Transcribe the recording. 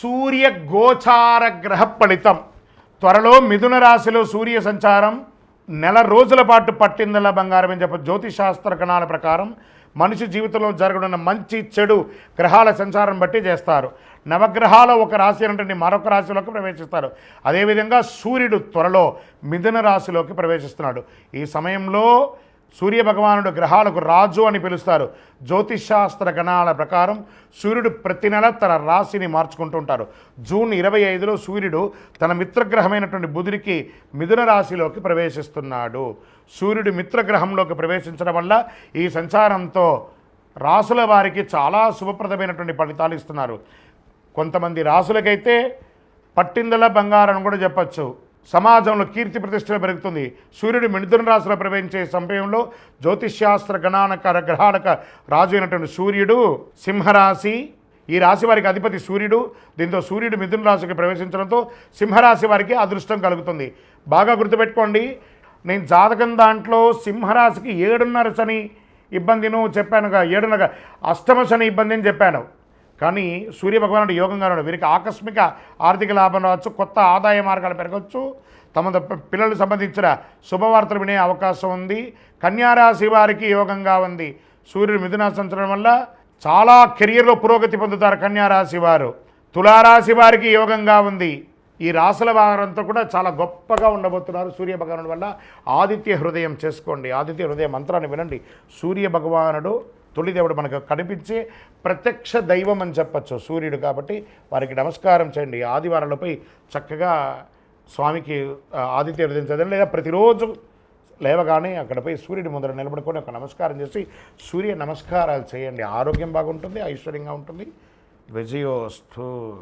సూర్య గోచార గ్రహ ఫలితం. త్వరలో మిథున రాశిలో సూర్య సంచారం. నెల రోజుల పాటు పట్టిందల బంగారం అని చెప్పి జ్యోతిశాస్త్ర గణాల ప్రకారం మనిషి జీవితంలో జరగనున్న మంచి చెడు గ్రహాల సంచారం బట్టి చేస్తారు. నవగ్రహాల ఒక రాశి అంటే మరొక రాశిలోకి ప్రవేశిస్తారు. అదేవిధంగా సూర్యుడు త్వరలో మిథున రాశిలోకి ప్రవేశిస్తున్నాడు. ఈ సమయంలో సూర్య భగవానుడు గ్రహాలకు రాజు అని పిలుస్తారు. జ్యోతిషాస్త్ర గణాల ప్రకారం సూర్యుడు ప్రతి నెల తన రాశిని మార్చుకుంటూ ఉంటారు జూన్ ఇరవై ఐదులో సూర్యుడు తన మిత్రగ్రహమైనటువంటి బుధుడికి మిథున రాశిలోకి ప్రవేశిస్తున్నాడు. సూర్యుడు మిత్రగ్రహంలోకి ప్రవేశించడం వల్ల ఈ సంచారంతో రాసుల వారికి చాలా శుభప్రదమైనటువంటి ఫలితాలు ఇస్తున్నారు. కొంతమంది రాసులకైతే పట్టిందల బంగారం అని కూడా చెప్పచ్చు. సమాజంలో కీర్తి ప్రతిష్టలు పెరుగుతుంది. సూర్యుడు మిథున రాశిలో ప్రవేశించే సమయంలో జ్యోతిష్శాస్త్ర గణానక గ్రహానక రాజు అయినటువంటి సూర్యుడు సింహరాశి. ఈ రాశి వారికి అధిపతి సూర్యుడు. దీంతో సూర్యుడు మిథున రాశికి ప్రవేశించడంతో సింహరాశి వారికి అదృష్టం కలుగుతుంది. బాగా గుర్తుపెట్టుకోండి. నేను జాతకం దాంట్లో సింహరాశికి ఏడున్నర శని ఇబ్బందిను చెప్పానుగా ఏడున్నర అష్టమ శని ఇబ్బంది అని చెప్పాను. కానీ సూర్య భగవానుడు యోగంగా ఉన్నాడు. వీరికి ఆకస్మిక ఆర్థిక లాభం రావచ్చు కొత్త ఆదాయ మార్గాలు పెరగవచ్చు. తమ ద- పిల్లలకు సంబంధించిన శుభవార్తలు వినే అవకాశం ఉంది. కన్యారాశి వారికి యోగంగా ఉంది. సూర్యుడు మిథున సంచడం వల్ల చాలా కెరియర్లో పురోగతి పొందుతారు కన్యారాశి వారు. తులారాశి వారికి యోగంగా ఉంది. ఈ రాసుల వారంతా కూడా చాలా గొప్పగా ఉండబోతున్నారు సూర్య భగవానుడి వల్ల. ఆదిత్య హృదయం చేసుకోండి. ఆదిత్య హృదయ మంత్రాన్ని వినండి. సూర్య భగవానుడు తొలి దేవుడు మనకు కనిపించే ప్రత్యక్ష దైవం అని చెప్పచ్చు సూర్యుడు కాబట్టి వారికి నమస్కారం చేయండి. ఆదివారాలపై చక్కగా స్వామికి ఆదిత్య హృదయం లేదా ప్రతిరోజు లేవగానే అక్కడపై సూర్యుడి ముందర నిలబడుకొని ఒక నమస్కారం చేసి సూర్య నమస్కారాలు చేయండి. ఆరోగ్యం బాగుంటుంది ఐశ్వర్యంగా ఉంటుంది. విజయోస్తు.